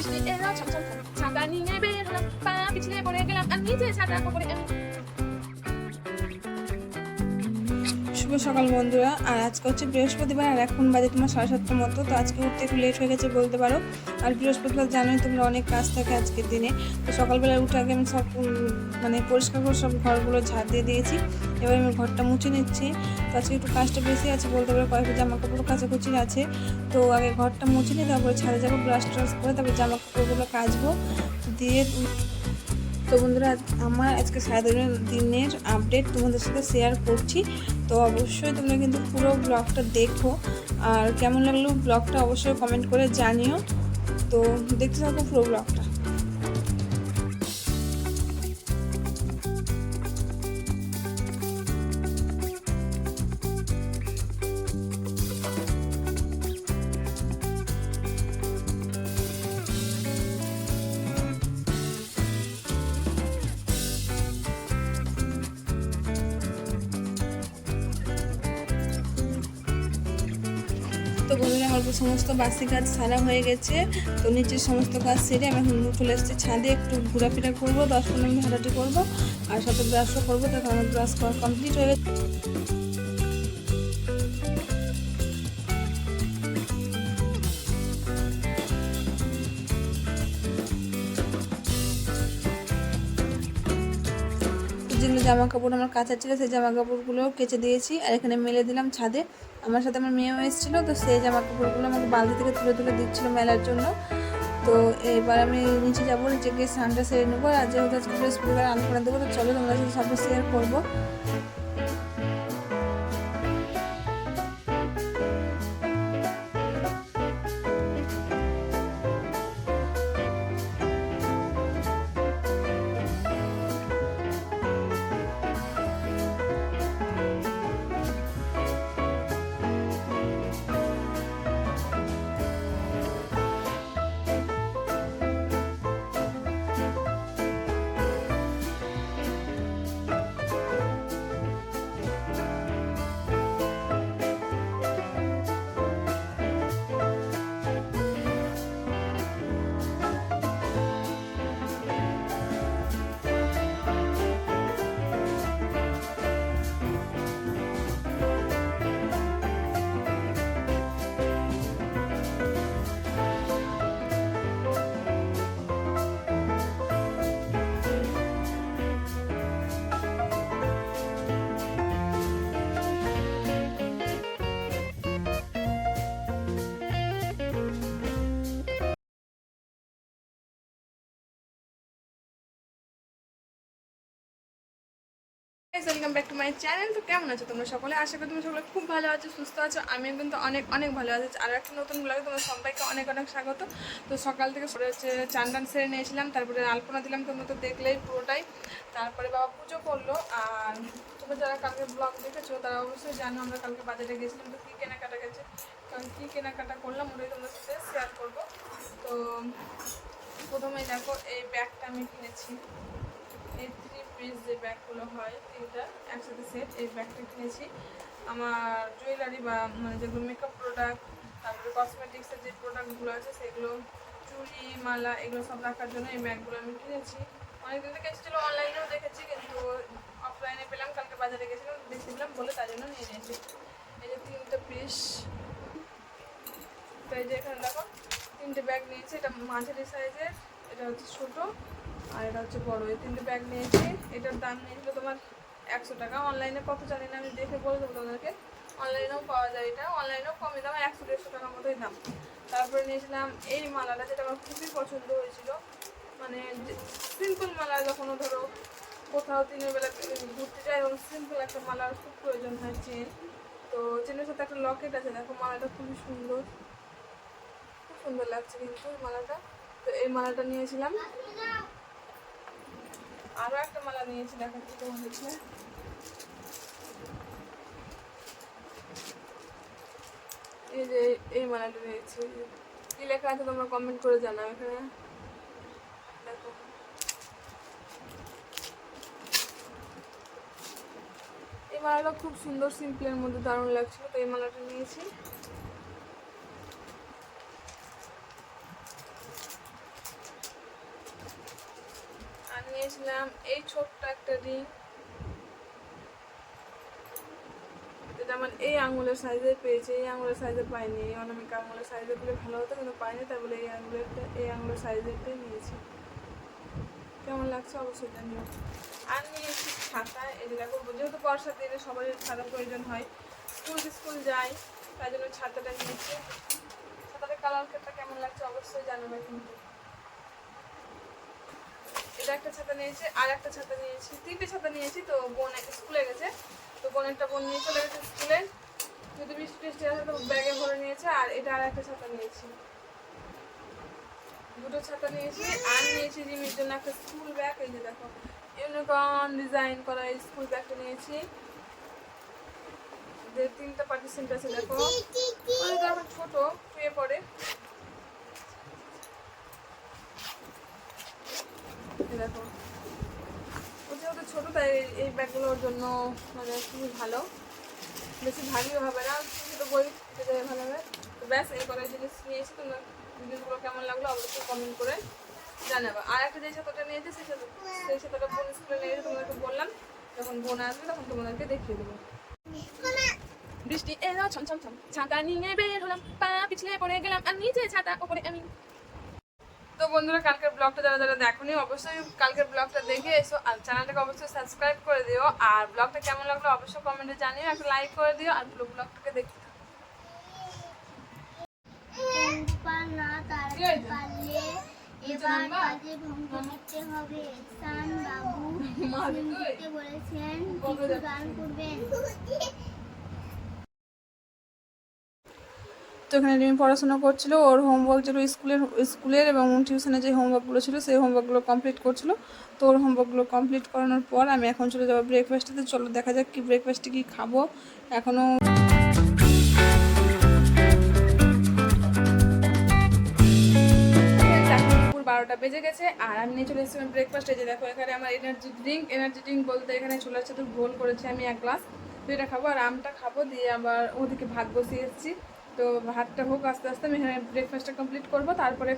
বৃষ্টি এলো ছমছম ছাতা নিয়ে বের হলাম। পা পিছলে পড়ে গেলাম, আর নিজে ছাতা পড়ে শুভ সকাল, বন্ধুরা। আর আজকে হচ্ছে বৃহস্পতিবার, আর এখন বাজে তোমার সাড়ে সাতটার মতো, তো আজকে উঠতে একটু লেট হয়ে গেছে বলতে পারো। আর বৃহস্পতিবার জানোই তোমরা অনেক কাজ থাকে আজকের দিনে। তো সকালবেলা উঠে আগে আমি সব মানে পরিষ্কার করে সব ঘরগুলো ঝাড় দিয়ে দিয়েছি। এবার আমি ঘরটা মুছে নিচ্ছি। তো আজকে একটু কাজটা বেশি আছে বলতে পারো, কয়েকটা জামা কাপড় কাচাকুচির আছে। তো আগে ঘরটা মুছে নিয়ে তারপরে ছাদে যাব ব্রাশ ট্রাশ করে তারপরে জামা কাপড়গুলো কাচবো। দিয়ে তো বন্ধুরা আমার আজকে সারাদিনের দিনের আপডেট তোমাদের সাথে শেয়ার করছি। তো অবশ্যই তোমরা কিন্তু পুরো ব্লগটা দেখো। আর কেমন লাগল ব্লগটা অবশ্যই কমেন্ট করে জানিও। তো দেখতে থাকো পুরো ব্লগটা তো বন্ধুরা আমার সমস্ত বাসি কাজ সারা হয়ে গেছে। তো নিচের সমস্ত কাজ সেরে আমি এখন চলে এসেছি ছাদে, একটু ঘোরাফেরা করব, দশ পনেরো মিনিট হাঁটাহাঁটি করব, আর সাথে ব্রাশও করব তার আমার ব্রাশ করা কমপ্লিট হয়ে গেছে। জামা কাপড় আমার কাঁচা ছিল, সেই জামা কাপড়গুলো কেচে দিয়েছি আর এখানে মেলে দিলাম ছাদে। আমার সাথে আমার মেয়েও এসেছিল, তো সেই জামা কাপড়গুলো আমাকে বালতি থেকে তুলে তুলে দিচ্ছিল মেলার জন্য। তো এবার আমি নিচে যাব, নিচে গিয়ে সানটা সেরে নেব। আর যেহেতু আজকে বৃহস্পতিবার করে দেবো, তো চলো তোমরা সাথে সব শেয়ার করব। Welcome back to my channel তো কেমন আছো? তোমরা সকলে? আশা করি তোমরা সকলে খুব ভালো আছো, সুস্থ আছো। আমিও কিন্তু অনেক অনেক ভালো আছি। আর একটা নতুন ব্লগে তোমার সবাইকে অনেক অনেক স্বাগত। তো সকাল থেকে হচ্ছে চান টান সেরে নিয়েছিলাম, তারপরে আলপনা দিলাম, তোমরা তো দেখলেই পুরোটাই। তারপরে বাবা পুজো করল, আর তোমরা যারা কালকে ব্লগ দেখেছ, তারা অবশ্যই জানো আমরা কালকে বাজারে গেছিলাম, তো কী কেনাকাটা গেছে? কারণ কী কেনাকাটা করলাম, ওটাই তোমাদের সাথে শেয়ার করব। তো প্রথমে দেখো, এই ব্যাগটা আমি কিনেছি। এই থ্রি পিস যে ব্যাগগুলো হয়, তিনটা, একসাথে সেট এই ব্যাগটা কিনেছি। আমার জুয়েলারি বা মানে যেগুলো মেকআপ প্রোডাক্ট তারপরে কসমেটিক্সের যে প্রোডাক্টগুলো আছে, সেগুলো, চুড়ি, মালা, এগুলো সব রাখার জন্য এই ব্যাগগুলো আমি কিনেছি। অনেকদিন থেকে এসেছিল অনলাইনেও দেখেছি, কিন্তু অফলাইনে পেলাম, কালকে বাজারে গেছিলাম দেখছিলাম বলে তাই জন্য নিয়ে নিয়েছি। এই যে তিনটে পিস তো এই যে এখানে দেখো, তিনটে ব্যাগ নিয়েছি, এটা মাঝারি সাইজের এটা হচ্ছে ছোটো। আর এটা হচ্ছে বড়, এই তিনটে ব্যাগ নিয়েছি। এটার দাম নিয়েছিল তোমার একশো টাকা। অনলাইনে কত জানি না, আমি দেখে বলে দেবো তোমাদেরকে। অনলাইনেও পাওয়া যায় এটা। অনলাইনেও কমই দাম, একশো দেড়শো টাকার মতোই দাম। তারপরে নিয়েছিলাম এই মালাটা, যেটা আমার খুবই পছন্দ হয়েছিল। মানে সিম্পল মালা, যখনও ধরো কোথাও দিনের বেলা ঘুরতে যাই এবং সিম্পল একটা মালার খুব প্রয়োজন হয় চেন তো চেনের সাথে একটা লকেট আছে, দেখো মালাটা খুবই সুন্দর। খুব সুন্দর লাগছে কিন্তু মালাটা। তো এই মালাটা নিয়েছিলাম। আরও একটা মালা নিয়েছি দেখাচ্ছি তোমাদেরকে এই যে এই মালাটা নিয়েছি কি লেখা আছে তোমরা কমেন্ট করে জানাও এখানে। দেখো। এই মালাটা খুব সুন্দর সিম্পলের মধ্যে দারুণ লাগছিল তো এই মালাটা নিয়েছি। নিয়েছিলাম এই ছোট্ট একটা রিং এটা আমার এই আঙুলের সাইজে পেয়েছি, এই আঙুলের সাইজে পাইনি। এই অনামিকা আঙুলের সাইজে পেলে ভালো হতো, কিন্তু পাইনি, তাই বলে এই আঙুলেরটা, এই আঙুলের সাইজেরটাই নিয়েছি। কেমন লাগছে অবশ্যই জানিও। আর নিয়েছি ছাতা যে দেখো, যেহেতু বর্ষার দিনে সবারই ছাতা প্রয়োজন হয়, স্কুল স্কুল যাই, তাই জন্য ছাতাটা নিয়েছি। ছাতাটার কালারটা কেমন লাগছে অবশ্যই জানাবে কিন্তু। একটা ছাতা নিয়েছি, আর একটা ছাতা নিয়েছি, তিনটে ছাতা নিয়েছি, তো বোন একটা স্কুলে গেছে। তো বোন একটা বোন নিয়ে চলে গেছে স্কুলে। যদি বৃষ্টি টিষ্টি আসে তো ব্যাগে ভরে নিয়েছে, আর এটা আর একটা ছাতা নিয়েছি। দুটো ছাতা নিয়েছি, আর নিয়েছি রিমির জন্য একটা স্কুল ব্যাগ। এই যে দেখো ইউনিকর্ন ডিজাইন করা এই স্কুল ব্যাগটা নিয়েছি। তিনটা পার্টিসেন্ট আছে, দেখো। ছোট, শুয়ে পড়ে। দেখো। ছোট, তাই এই- ব্যাগগুলোর জন্য মানে খুবই ভালো। বেশি হবে না ভালো হবে। তো ব্যাস, এই জিনিস তোমরা কেমন লাগল কমেন্ট করে জানাব। আর একটা নিয়েছি, সেই সেই বোন তোমাদেরকে বললাম। যখন বোন আসবে, তখন তোমাদেরকে দেখিয়ে বৃষ্টি এলো ছম ছম। ছম ছাতা নিয়ে বের হলাম, পা পিছলে পড়ে গেলাম, আর নিচে ছাতা ওপরে আমি তো বন্ধুরা কালকের ব্লগটা যারা যারা দেখোনি অবশ্যই কালকের ব্লগটা দেখে এসো আর চ্যানেলটাকে অবশ্যই সাবস্ক্রাইব করে দিও। আর ব্লগটা কেমন লাগল অবশ্যই কমেন্টে জানিও একটা লাইক করে দিও আর পুরো ব্লগটাকে দেখতে পারলে এবার কাজে ভঙ্গ করতে হবে। সান বাবু বলেছেন গান করবেন? তো এখানে রিমি পড়াশোনা করছিল, ওর হোমওয়ার্ক যেগুলো স্কুলের স্কুলের এবং টিউশনে যে হোমওয়ার্কগুলো ছিল, সেই হোমওয়ার্কগুলো কমপ্লিট করছিল। তো ওর হোমওয়ার্কগুলো কমপ্লিট করানোর পর আমি এখন চলে যাব ব্রেকফাস্টে চলো দেখা যাক কি ব্রেকফাস্টে কি খাব। এখনও এখন বারোটা বেজে গেছে, আর আমি নিয়ে চলে এসেছিলাম ব্রেকফাস্টে যে দেখো এখানে আমার এনার্জি ড্রিঙ্ক এনার্জি ড্রিঙ্ক বলতে এখানে চলে আসছে তো গোল করেছি আমি এক গ্লাস তো এটা খাব, আর আমটা খাব, দিয়ে আবার ওদিকে ভাত বসিয়ে এসেছি তো ভাতটা হোক, আস্তে আস্তে আমি এখানে ব্রেকফাস্টটা কমপ্লিট করব, তারপরে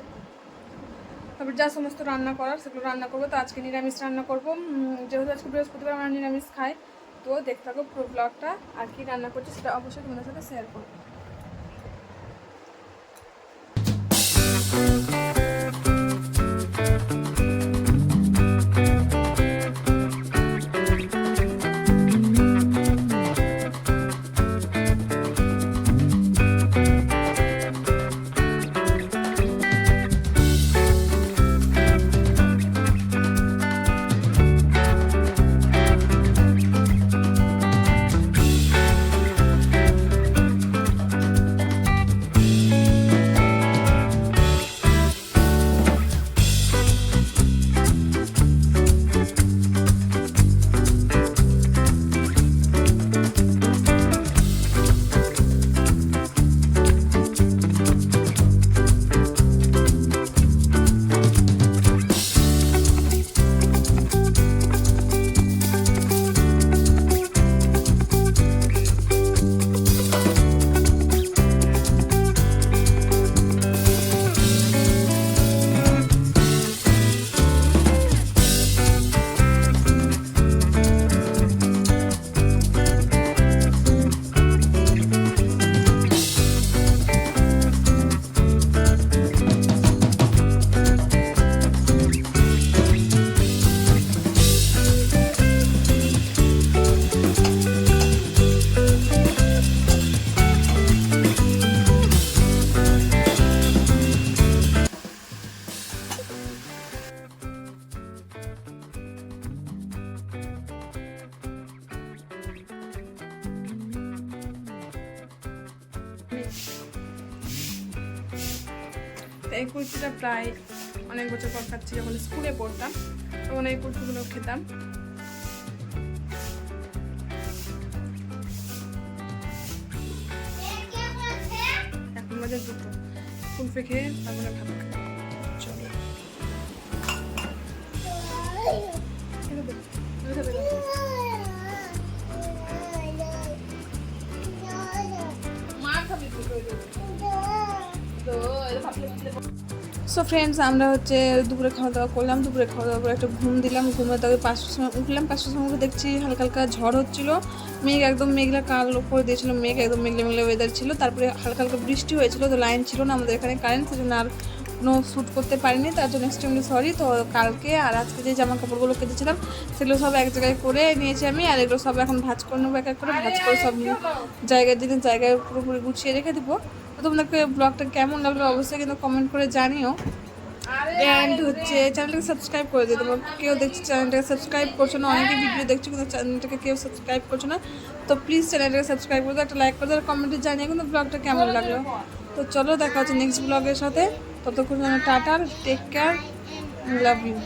তারপর যা সমস্ত রান্না করার সেগুলো রান্না করব। তো আজকে নিরামিষ রান্না করব। যেহেতু আজকে বৃহস্পতিবার, আমরা নিরামিষ খাই। তো দেখতে থাকো পুরো ব্লগটা আর কি রান্না করছি সেটা অবশ্যই তোমাদের সাথে শেয়ার করব। প্রায় অনেক বছর পর খাচ্ছি যখন স্কুলে পড়তাম, তখন এই কুর্তিগুলো খেতাম। এখন বাজে দুটো। কুলফি খেয়ে তারপরে ভাত। মার খাবি তো সো ফ্রেন্ডস আমরা হচ্ছে দুপুরে খাওয়া দাওয়া করলাম, দুপুরে খাওয়া দাওয়া করে একটা ঘুম দিলাম ঘুমে তবে পাঁচটার সময় উঠলাম, পাঁচটার সময় দেখছি হালকা হালকা ঝড় হচ্ছিল। মেঘ একদম মেঘলা কাল করে দিয়েছিল মেঘ একদম মেঘলা মেঘলা ওয়েদার ছিল। তারপরে হালকা হালকা বৃষ্টি হয়েছিল, তো লাইন ছিল না আমাদের এখানে কারেন্ট সেজন্য আর কোনো শ্যুট করতে পারিনি। তার জন্য এক্সট্রিমলি সরি তো কালকে আর আজকে যে জামা কাপড়গুলো কেটেছিলাম, সেগুলো সব এক জায়গায় করে নিয়েছি আমি, আর এগুলো সব এখন ভাজ করে নেব, এক এক করে ভাজ করে সব জায়গায় দিনে জায়গায় পুরোপুরি গুছিয়ে রেখে দেবো। তোমাদেরকে ব্লগটা কেমন লাগল অবশ্যই কিন্তু কমেন্ট করে জানিও। অ্যান্ড হচ্ছে চ্যানেলটাকে সাবস্ক্রাইব করে দিও। তোমার কেউ দেখছে চ্যানেলটাকে সাবস্ক্রাইব করছ না অনেকে ভিডিও দেখছ কিন্তু চ্যানেলটাকে কেউ সাবস্ক্রাইব করছ না, তো প্লিজ চ্যানেলটাকে সাবস্ক্রাইব করে দাও। একটা লাইক করে দাও কমেন্টে জানিয়ে কিন্তু ব্লগটা কেমন লাগল। তো চলো দেখা হচ্ছে নেক্সট ব্লগের সাথে। ততক্ষণ যেন tata take care love you